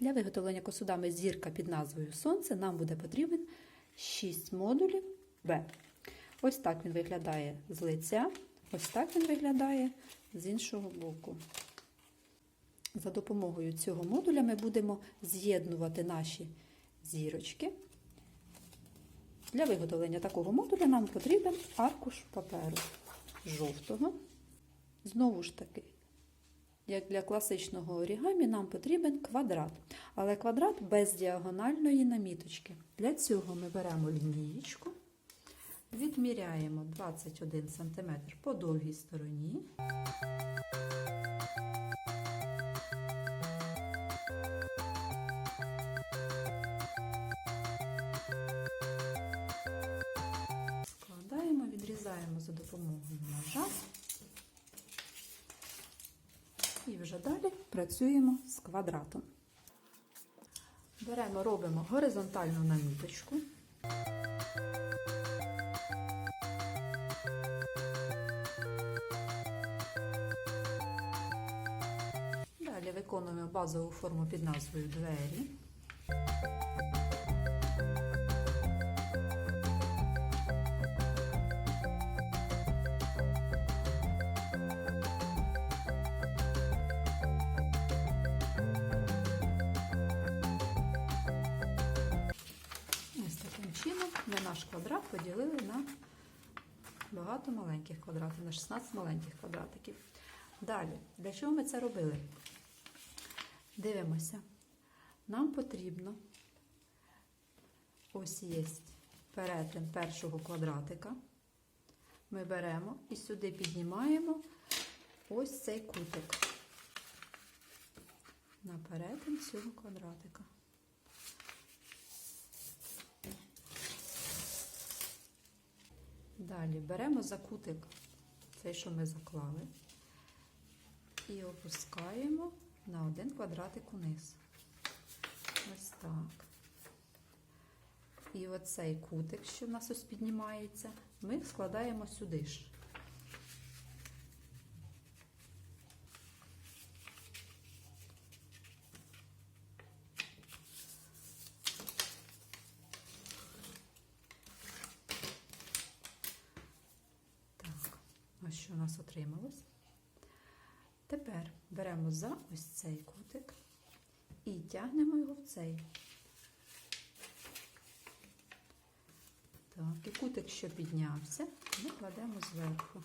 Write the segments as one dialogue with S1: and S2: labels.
S1: Для виготовлення косудами зірка під назвою Сонце нам буде потрібен 6 модулів Б. Ось так він виглядає з лиця, ось так він виглядає з іншого боку. За допомогою цього модуля ми будемо з'єднувати наші зірочки. Для виготовлення такого модуля нам потрібен аркуш паперу жовтого. Знову ж таки, як для класичного орігамі, нам потрібен квадрат. Але квадрат без діагональної наміточки. Для цього ми беремо лінієчку, відміряємо 21 см по довгій стороні. Складаємо, відрізаємо за допомогою ножа. І вже далі працюємо з квадратом. Беремо, робимо горизонтальну наміточку. Далі виконуємо базову форму під назвою двері. Ми наш квадрат поділили на багато маленьких квадратів, на 16 маленьких квадратиків. Далі, для чого ми це робили? Дивимося. Нам потрібно ось є перетин першого квадратика. Ми беремо і сюди піднімаємо ось цей кутик на перетин цього квадратика. Далі беремо закутик, цей, що ми заклали, і опускаємо на один квадратик униз. Ось так. І оцей кутик, що в нас ось піднімається, ми складаємо сюди ж. Так, ось що у нас отрималось. Тепер беремо за ось цей кутик і тягнемо його в цей. Так, і кутик, що піднявся, ми кладемо зверху.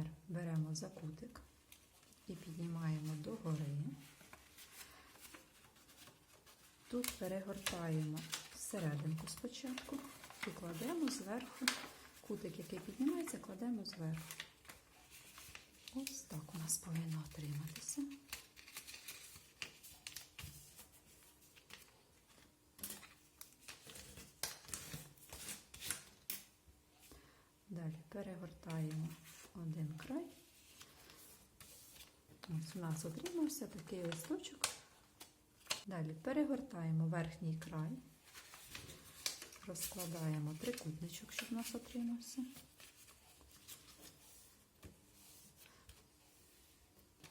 S1: Тепер беремо за кутик і піднімаємо догори. Тут перегортаємо всерединку спочатку і кладемо зверху кутик, який піднімається, кладемо зверху. Ось так у нас повинно отриматися. Далі перегортаємо один край. Ось у нас отримався такий листочок. Далі перегортаємо верхній край, розкладаємо трикутничок, щоб у нас отримався.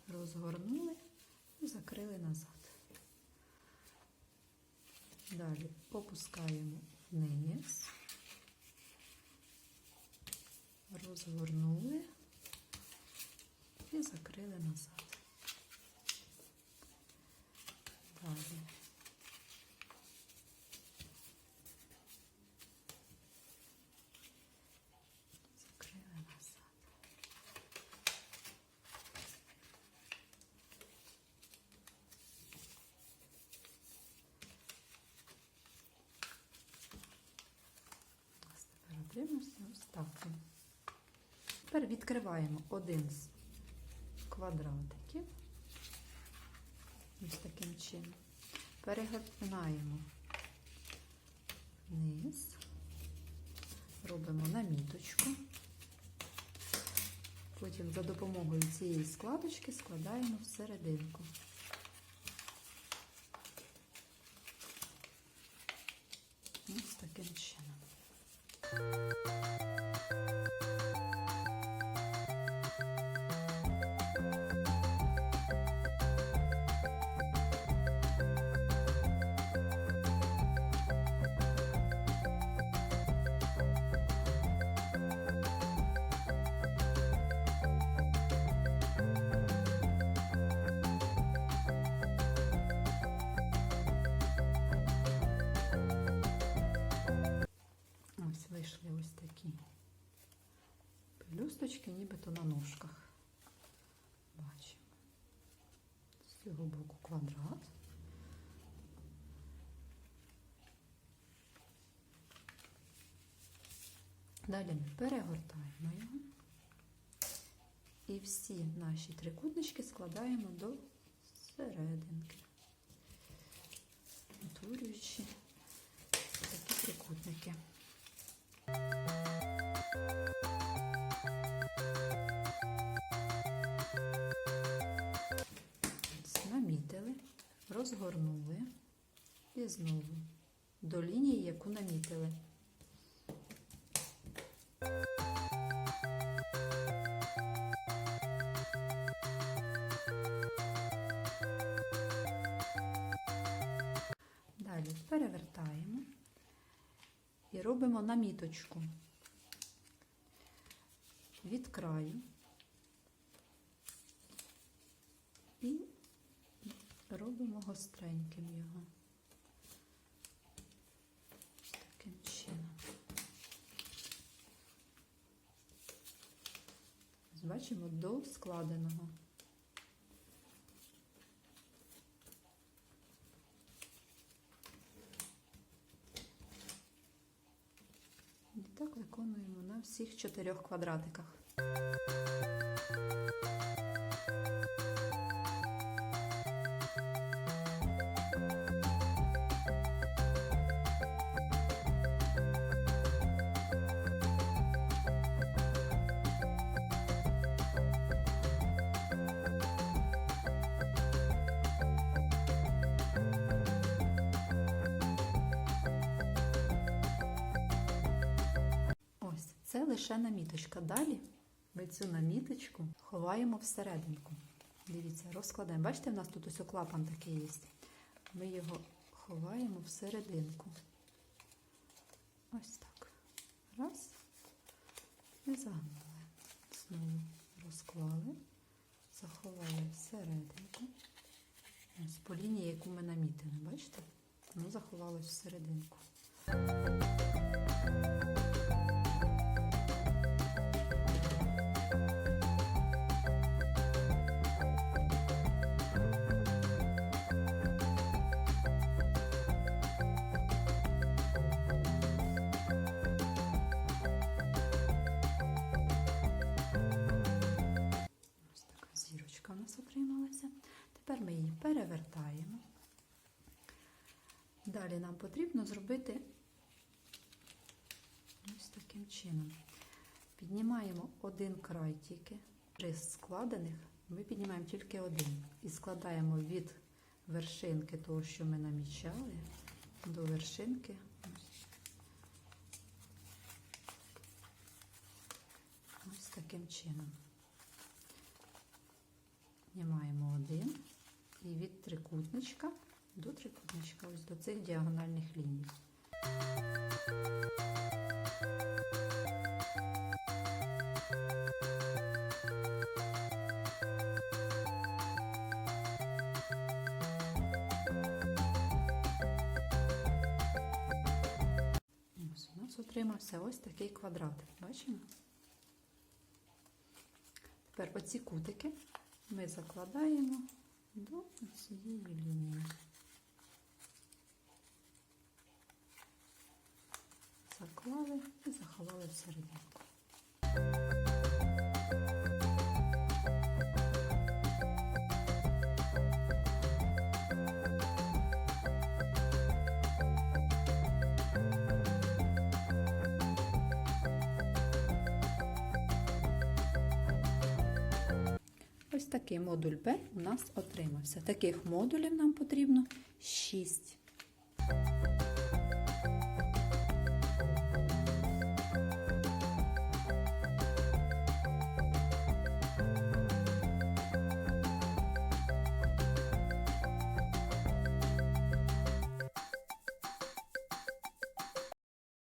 S1: Розгорнули і закрили назад. Далі опускаємо вниз, розгорнули і закрили назад. Далі. Закрили назад. Ось тепер отримався ось так. Тепер відкриваємо один з квадратиків. Ось таким чином. Перегортаємо вниз, робимо наміточку. Потім за допомогою цієї складочки складаємо всерединку. Трішки нібито на ножках. Бачимо. З цього боку квадрат. Далі ми перегортаємо його. І всі наші трикутнички складаємо до серединки, утворюючи такі трикутники. Розгорнули і знову до лінії, яку намітили. Далі перевертаємо і робимо наміточку від краю і робимо гостреньким його. Таким чином. Бачимо до складеного. І так виконуємо на всіх чотирьох квадратиках. Це лише наміточка. Далі ми цю наміточку ховаємо всерединку. Дивіться, розкладаємо. Бачите, в нас тут ось клапан такий є. Ми його ховаємо всерединку. Ось так. Раз. І загнули. Знову розклали, заховали всерединку. Ось по лінії, яку ми намітили, бачите? Воно заховалось всерединку. Тепер ми її перевертаємо. Далі нам потрібно зробити ось таким чином. Піднімаємо один край тільки. При складених ми піднімаємо тільки один. І складаємо від вершинки того, що ми намічали, до вершинки. Ось таким чином. Знімаємо один і від трикутничка до трикутничка, ось до цих діагональних ліній. Ось у нас отримався ось такий квадратик. Бачимо? Тепер оці кутики ми закладаємо до цієї лінії. Заклали і заховали всерединку. Ось такий модуль Б у нас отримався. Таких модулів нам потрібно 6.